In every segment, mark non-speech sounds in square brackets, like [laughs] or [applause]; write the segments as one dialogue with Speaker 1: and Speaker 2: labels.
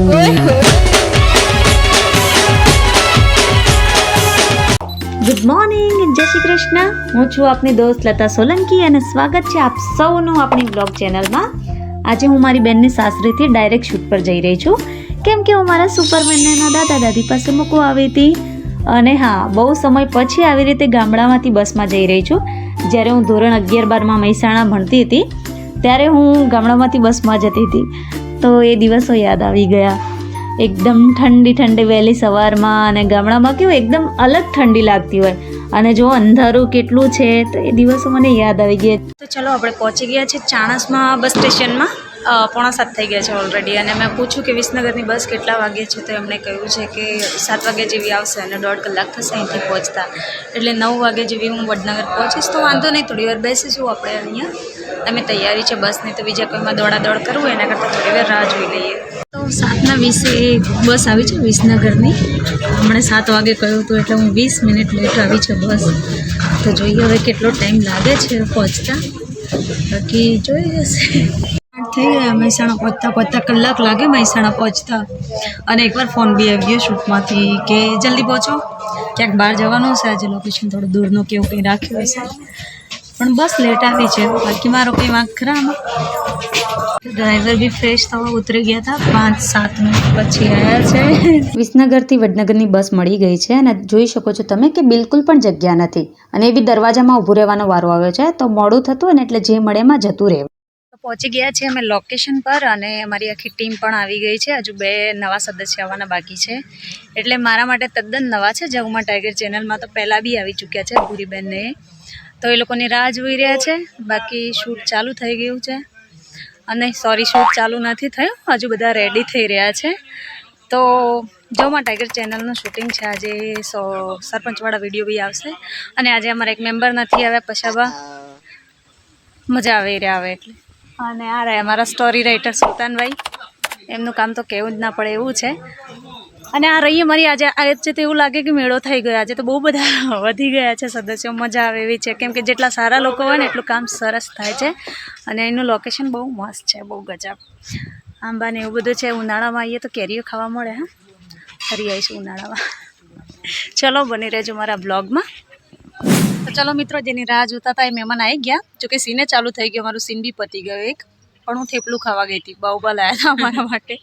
Speaker 1: Good morning જય શ્રી કૃષ્ણ હું છું આપની દોસ્ત લતા સોલંકી અને સ્વાગત છે આપ સૌનું આપણી બ્લોગ ચેનલમાં આજે હું મારી બેનની સાસરીથી ડાયરેક્ટ શૂટ પર જઈ રહી છું. કેમ કે હું મારા સુપરમેનના દાદા દાદી પાસે મૂકવા આવી હતી. અને હા, બહુ સમય પછી આવી રીતે ગામડામાંથી બસમાં જઈ રહી છું. જ્યારે હું ધોરણ અગિયાર બારમાં મહેસાણા ભણતી હતી, ત્યારે હું ગામડામાંથી બસમાં જતી હતી. તો એ દિવસો યાદ આવી ગયા. એકદમ ઠંડી ઠંડી વહેલી સવારમાં અને ગામડામાં કેવું એકદમ અલગ ઠંડી લાગતી હોય. અને જો અંધારું કેટલું છે તો એ દિવસો મને યાદ આવી ગયા. તો ચલો આપણે પહોંચી ગયા છે ચાણસમાં બસ સ્ટેશનમાં. પોણા સાત થઈ ગયા છે ઓલરેડી અને મેં પૂછ્યું કે વિસનગરની બસ કેટલા વાગે છે તો એમણે કહ્યું છે કે સાત વાગે જેવી આવશે અને દોઢ કલાક થશે અહીંથી પહોંચતા. એટલે નવ વાગે જેવી હું વડનગર પહોંચીશ. તો વાંધો નહીં, થોડી વાર બેસીશું આપણે અહીંયા. અમે તૈયારી છે બસની, તો બીજા કોઈમાં દોડાદોડ કરવું એના કરતાં થોડી વાર રાહ જોઈ લઈએ. તો સાતના વીસે બસ આવી છે વિસનગરની. હમણાં સાત વાગે કહ્યું હતું એટલે હું વીસ મિનિટ લેટ આવી છે બસ. તો જોઈએ હવે કેટલો ટાઈમ લાગે છે પહોંચતા. બાકી જોઈ જશે. થઈ ગયા મહેસાણા પહોંચતા પહોંચતા કલાક લાગે મહેસાણા પહોંચતા અને એકવાર ફોન બી આવી ગયો શૂટમાંથી કે જલ્દી પહોંચો. ક્યાંક બહાર જવાનું હશે આજે લોકેશન થોડું દૂરનું કેવું કંઈ રાખ્યું હશે. પણ બસ લેટ આવી છે. બાકી મારો કંઈ વાંક ખરા આમાં? ડ્રાઈવર બી ફ્રેશ થવા ઉતરી ગયા હતા. પાંચ સાત મિનિટ પછી આવ્યા છે. વિસનગરથી વડનગરની બસ મળી ગઈ છે અને જોઈ શકો છો તમે કે બિલકુલ પણ જગ્યા નથી. અને એ બી દરવાજામાં ઊભું રહેવાનો વારો આવ્યો છે. તો મોડું થતું ને એટલે જે મળે એમાં જતું રહેવું. પહોંચી ગયા છે અમે લોકેશન પર અને અમારી આખી ટીમ પણ આવી ગઈ છે. હજુ બે નવા સદસ્ય આવવાના બાકી છે. એટલે મારા માટે તદ્દન નવા છે. જગુમા ટાઈગર ચેનલમાં તો પહેલાં બી આવી ચૂક્યા છે ભૂરીબેનને. તો એ લોકોની રાહ જોઈ રહ્યા છે. બાકી શૂટ ચાલુ થઈ ગયું છે. અને સોરી શૂટ ચાલુ નથી થયું. હજુ બધા રેડી થઈ રહ્યા છે. તો જોમાં ટાઈગર ચેનલનું શૂટિંગ છે. આજે સો, સરપંચવાળા વીડિયો બી આવશે. અને આજે અમારા એક મેમ્બર નથી આવ્યા પછાબા મજા આવી રહ્યા આવે એટલે. અને આ રહ્યા અમારા સ્ટોરી રાઇટર સુલતાનભાઈ. એમનું કામ તો કહેવું જ ના પડે, એવું છે. અને આ રહી અમારી આજે આજે તો એવું લાગે કે મેળો થઈ ગયો. આજે તો બહુ બધા [laughs] વધી ગયા છે સદસ્યો. મજા આવે એવી છે. કેમ કે જેટલા સારા લોકો હોય ને એટલું કામ સરસ થાય છે. અને એનું લોકેશન બહુ મસ્ત છે, બહુ ગજબ. આંબા ને એવું બધું છે. ઉનાળામાં આવીએ તો કેરીઓ ખાવા મળે, હા. ફરી આવીશું ઉનાળામાં. [laughs] ચલો, બની રહેજો મારા બ્લોગમાં. તો ચલો મિત્રો, જેની રાહ જોતા હતા એ મહેમાન આવી ગયા. જોકે સીને ચાલુ થઈ ગયો. મારું સીન બી પતી ગયો એક. પણ હું થેપલું ખાવા ગઈ હતી. બાઉબા લાયા હતા અમારા માટે.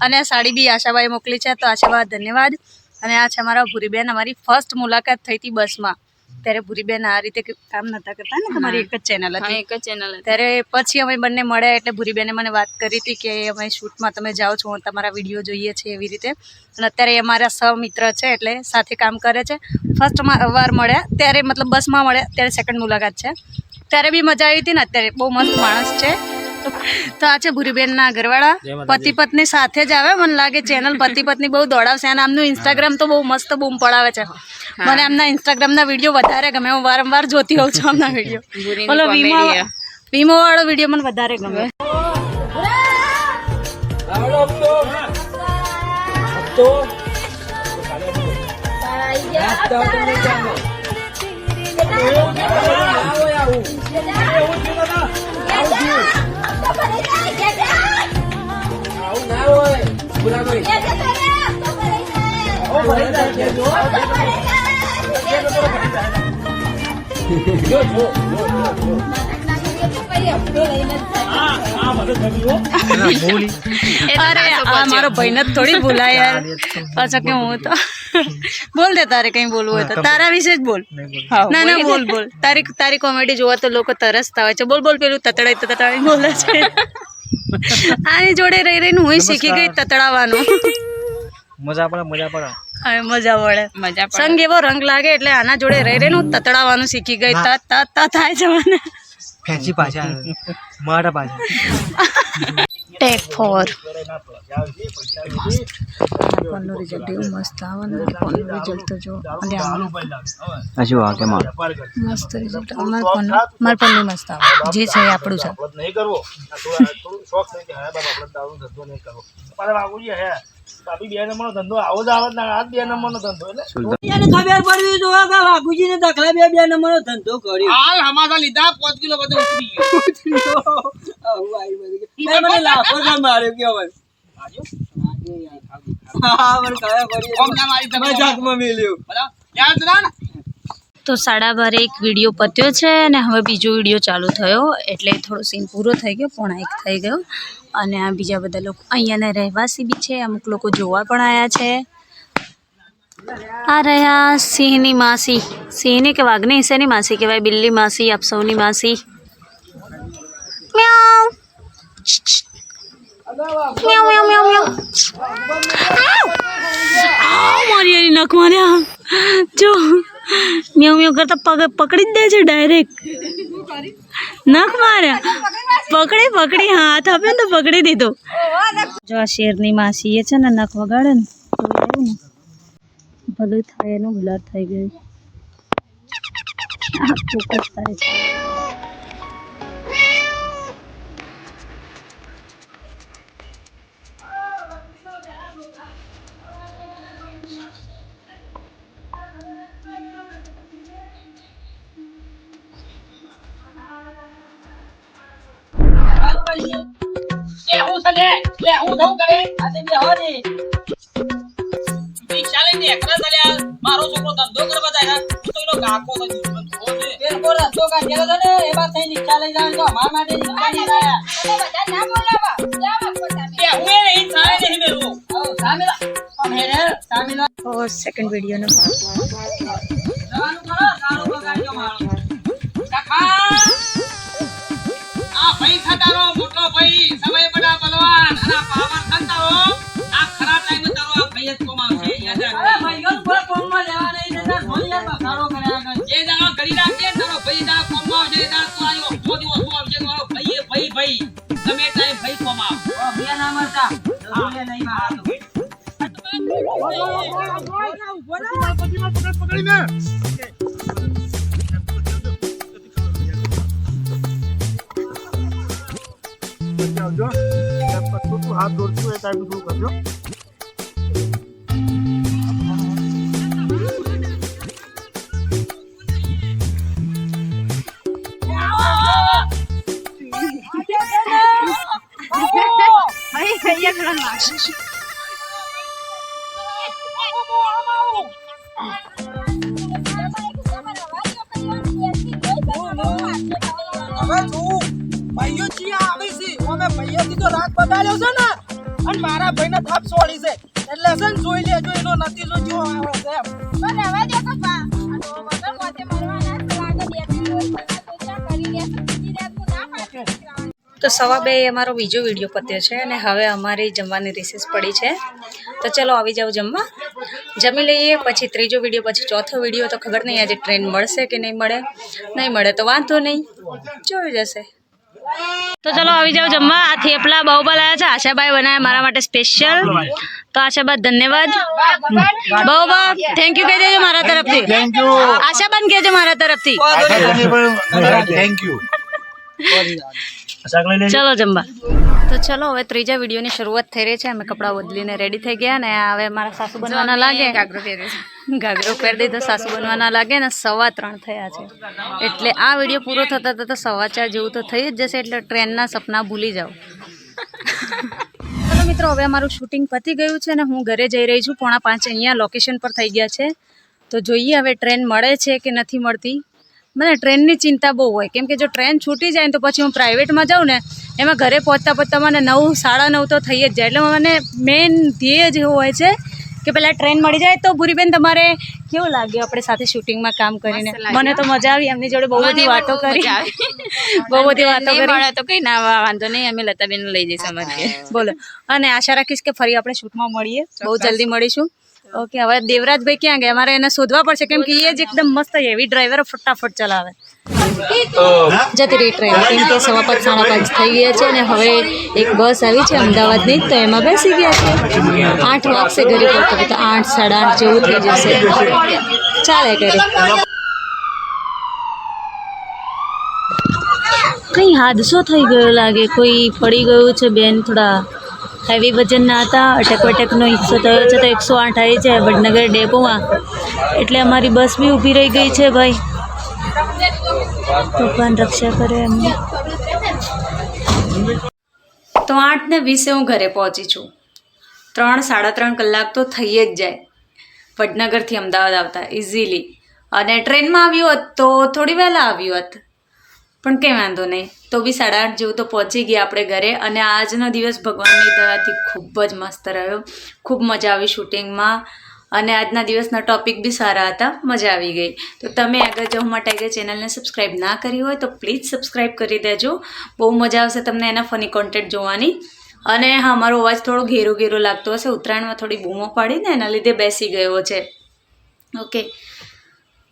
Speaker 1: અને આ સાડી બી આશાબાઈ મોકલી છે તો આશાબા ધન્યવાદ. અને આ છે અમારા ભૂરીબેન. અમારી ફર્સ્ટ મુલાકાત થઈ હતી બસમાં. ત્યારે ભૂરીબેન આ રીતે કામ નતા કરતા ને તમારી એક જ ચેનલ હતી.
Speaker 2: એક જ ચેનલ
Speaker 1: ત્યારે પછી અમે બંને મળ્યા એટલે ભૂરીબેને મને વાત કરી હતી કે અમે શૂટમાં તમે જાઓ છો તમારા વીડિયો જોઈએ છે એવી રીતે. અને અત્યારે એ અમારા સહમિત્ર છે એટલે સાથે કામ કરે છે. ફર્સ્ટમાં વાર મળ્યા ત્યારે મતલબ બસમાં મળ્યા ત્યારે સેકન્ડ મુલાકાત છે. ત્યારે બી મજા આવી હતી ને અત્યારે બહુ મસ્ત માણસ છે. તો- તો આ છે ભૂરીબેનના ઘરવાળા. પતિ પત્ની સાથે જ આવે. મને લાગે ચેનલ પતિ પત્ની બહુ દોડાવશે અને આમનું ઇન્સ્ટાગ્રામ તો બહુ મસ્ત બૂમ પડાવે છે. મને આમના ઇન્સ્ટાગ્રામના વીડિયો વધારે ગમે. હું વારંવાર જોતી હોઉં છું આમના વીડિયો બોલો વીમો વીમો વાળો વીડિયો મને વધારે ગમે. જો જો જો જો અરે આ મારો ભાઈને થોડી ભૂલાય યાર. પાછો કે હું તો બોલ દે તારે કઈ બોલવું હોય તો. તારા વિશે જ બોલ. ના ના બોલ બોલ તારી તારી કોમેડી જોવા તો લોકો તરસતા હોય છે. બોલ બોલ પેલું તતડાઈ તતડાઈ બોલે છે. આની જોડે રહી રહીને હું શીખી ગઈ તતડાવાનું.
Speaker 3: મજા પડે મજા પડે.
Speaker 1: હવે મજા પડે.
Speaker 2: મજા પડે.
Speaker 1: સંગ એવો રંગ લાગે એટલે આના જોડે રહી રહીને હું તતડાવાનું શીખી ગઈ. ત ત ત થાય છે મને.
Speaker 3: ફેન્સી પાછા. મારા પાછા.
Speaker 1: ટેક ફોર ફોનનું રિઝલ્ટ એવું મસ્ત આવવાનું ફોનનું રિઝલ્ટ તો જો અને
Speaker 3: હજુ આ કે
Speaker 1: મસ્ત રિઝલ્ટ અમાર ફોન મારા ફોનનું મસ્ત આવે. જે છે એ આપણું છે.
Speaker 4: નહીં કરવો થોડું શોખ નહીં કે હા બાબા આપણે દારૂ ધંધો નહીં કરવો હે. બાપી બે નંબરનો ધંધો આવો જ આવે ના આ બે નંબરનો ધંધો એટલે.
Speaker 5: એને ખબર પડવી જોઈએ કે વાઘુજી દાખલા બે બે નંબરનો ધંધો કર્યો.
Speaker 4: હાલ હમાસા લીધા પાંચ કિલો બધું ઉતરી ગયો.
Speaker 5: આવું આવી બધું. મને લાફો છે માર્યો કેવો હા મને કયા પડી મજાકમાં મેલ્યું.
Speaker 1: તો સાડા બારે એક વીડિયો પત્યો છે અને હવે બીજો વીડિયો ચાલુ થયો એટલે થોડો સીન પૂરો થઈ ગયો પોણા એક થઈ ગયો. અને આ બીજા બધા લોકો અહીંયાના રહેવાસી બી છે. અમુક લોકો જોવા પણ આવ્યા છે. આ રહ્યા સિંહની માસી. સિંહની કે વાઘની શેની માસી કહેવાય બિલ્લી માસી આપ સૌની માસી. મ્યાઉ. મ્યાઉ મ્યાઉ મ્યાઉ મ્યાઉ. આવ! આવ, મારી એની નખ માર્યા. જો. મ્યાઉ મેં કરતા પગ પકડી જ દે છે ડાયરેક્ટ નખ માર્યા. પકડી પકડી. હાથ આપ્યો ને તો પકડી દીધો. જો આ શેરની માસી એ છે ને નખ વગાડે ને, તો ભલું થાય એનું બ્લર થઈ ગયું. આ ફોકસ થાય છે.
Speaker 5: મારો છોકરો ધંધો કરવા જાય છે. હું તો એનો કાકો છું. એ લોકો રસ્તો કાઢેલો છે ને, એ બાદ થઈને રિક્ષા લઈ જાય તો અમારા માટે રિક્ષા નહીં લાયા. એ હું એ નહીં, સામે નહીં મેલું. આવો, સામે લા. આમ હેરે, સામે લા.
Speaker 1: और सेकंड वीडियो ने
Speaker 5: જવાનું કરો, સારું બગાડજો છે તારો મોટો ભાઈ, સમય બડા બલવાન. અને પાવર ને
Speaker 4: પત્તું દોરતું એ ટાઈમ શું કરજો.
Speaker 5: હવે તું ભાઈઓ છીએ આવી ભાઈએ અમે તો રાત બગાડ્યો છે ને. અને મારા ભાઈને થાપ સોળી છે. એટલે છે ને જોઈ લેજો એનો નતીજો જો આવે છે એમ.
Speaker 1: તો સવા બે અમારો બીજો વીડિયો પત્યો છે અને હવે અમારી જમવાની રિસેસ પડી છે. તો ચલો આવી જાઓ જમવા. જમી લઈએ પછી ત્રીજો વીડિયો પછી ચોથો વીડિયો તો ખબર નહીં આજે ટ્રેન મળશે કે નહીં મળે. નહીં મળે તો વાંધો નહીં. જોઈ જશે. તો ચલો આવી જાઓ જમવા. આ થેપલા બહુ બનાવ્યા છે. આશાબાઈ બનાવ્યા મારા માટે સ્પેશિયલ તો આશાબા ધન્યવાદ. બહુ બહુ થેન્ક યુ કહી દેજો મારા તરફથી. આશાબાન કહેજો મારા તરફથી.
Speaker 4: થેન્ક યુ
Speaker 1: ચલો જમવા. તો ચલો હવે ત્રીજા વિડીયોની શરૂઆત થઈ રહી છે. અમે કપડાં બદલીને રેડી થઈ ગયા ને હવે મારા સાસુ બનવાના લાગે. ગાગરો પહેરી દીધો સાસુ બનવાના લાગે ને સવા ત્રણ થયા છે. એટલે આ વીડિયો પૂરો થતા થતા સવા ચાર જેવું તો થઈ જ જશે એટલે ટ્રેનના સપના ભૂલી જાઓ. ચલો મિત્રો હવે અમારું શૂટિંગ પતી ગયું છે ને હું ઘરે જઈ રહી છું. પોણા પાંચ અહીંયા લોકેશન પર થઈ ગયા છે. તો જોઈએ હવે ટ્રેન મળે છે કે નથી મળતી. મને ટ્રેનની ચિંતા બહુ હોય. કેમ કે જો ટ્રેન છૂટી જાય ને તો પછી હું પ્રાઇવેટમાં જાઉં ને એમાં ઘરે પહોંચતા પહોંચતા મને નવ સાડા નવ તો થઈ જ જાય. એટલે મને મેઇન ધ્યેય જ એવું હોય છે કે પહેલાં ટ્રેન મળી જાય તો ભૂરીબેન તમારે કેવું લાગ્યું આપણે સાથે શૂટિંગમાં કામ કરીને? મને તો મજા આવી. એમની જોડે બહુ [laughs] બધી વાતો કરી. બહુ બધી વાતો કરી.
Speaker 2: તો કઈ ના વાંધો નહીં. અમે લતાબેન લઈ જઈશું અમારે.
Speaker 1: બોલો. અને આશા રાખીશ કે ફરી આપણે શૂટમાં મળીએ. બહુ જલ્દી મળીશું. ઓકે, હવે દેવરાજભાઈ ક્યાં ગયા? મારે એને શોધવા પડશે, કેમ કે એ જ એકદમ મસ્ત હેવી ડ્રાઈવર ફટાફટ ચલાવે. જતી રહી ટ્રેન સવા પાંચ, સાડા પાંચ થઈ ગયા છે અને હવે એક બસ આવી છે અમદાવાદની, તો એમાં બેસી ગયા છે. આઠ વાગશે ઘરે પહોંચતા તો આઠ, સાડા આઠ જેવું થઈ જશે. ચાલે ઘરે કંઈ હાદસો થઈ ગયો લાગે? કોઈ પડી ગયું છે બેન થોડા? હેવી વજનના હતા અટકવટકનો હિસ્સો થયો છે તો એકસો આઠ આવી છે વડનગર ડેપોમાં. એટલે અમારી બસ બી ઊભી રહી ગઈ છે ભાઈ. ભગવાન રક્ષા કરે એમને. તો આઠ ને વીસે હું ઘરે પહોંચી છું. ત્રણ, સાડા ત્રણ કલાક તો થઈ જ જાય. વડનગરથી અમદાવાદ આવતા ઇઝીલી અને ટ્રેનમાં આવ્યું હોત તો થોડી વહેલા આવ્યું હોત. પણ કંઈ વાંધો નહીં. તો બી સાડા આઠ જેવું તો પહોંચી ગયા આપણે ઘરે અને આજનો દિવસ ભગવાનની દયાથી ખૂબ જ મસ્ત રહ્યો. ખૂબ મજા આવી શૂટિંગમાં અને આજના દિવસના ટોપિક બી સારા હતા. મજા આવી ગઈ. તો તમે આગળ જો હું ટાઈગર ચેનલને સબસ્ક્રાઈબ ના કરી હોય તો પ્લીઝ સબસ્ક્રાઈબ કરી દેજો. બહુ મજા આવશે તમને એના ફની કોન્ટેન્ટ જોવાની. અને હા, મારો અવાજ થોડો ઘેરો ઘેરો લાગતો હશે. ઉત્તરાયણમાં થોડી બૂમો પાડીને એના લીધે બેસી ગયો છે. ઓકે.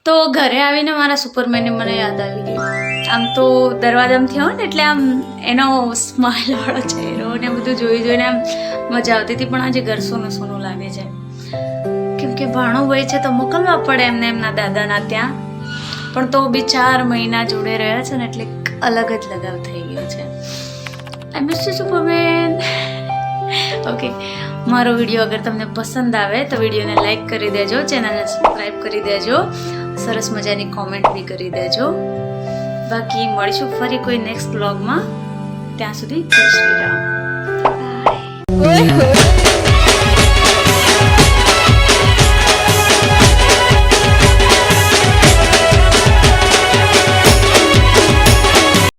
Speaker 1: તો ઘરે આવીને મારા સુપરમેનને મને યાદ આવી ગઈ આમ તો દરવાજામાંથી થયો ને એટલે આમ એનો સ્માઇલવાળો ચહેરો ને બધું જોઈ જોઈને આમ મજા આવતી હતી, પણ આજે ઘર સોનું સોનું લાગે છે. કેમ કે ભાણો હોય છે તો મોકલવા પડે એમને એમના દાદાના ત્યાં. પણ તો બી ચાર મહિના જોડે રહ્યા છે ને એટલે અલગ જ લગાવ થઈ ગયો છે. I miss you superman okay મારો વીડિયો અગર તમને પસંદ આવે તો વિડીયોને લાઈક કરી દેજો ચેનલને સબસ્ક્રાઈબ કરી દેજો. સરસ મજાની કોમેન્ટ બી કરી દેજો. બાકી મળીશું ફરી કોઈ નેક્સ્ટ બ્લોગમાં ત્યાં સુધી જય શ્રી રામ.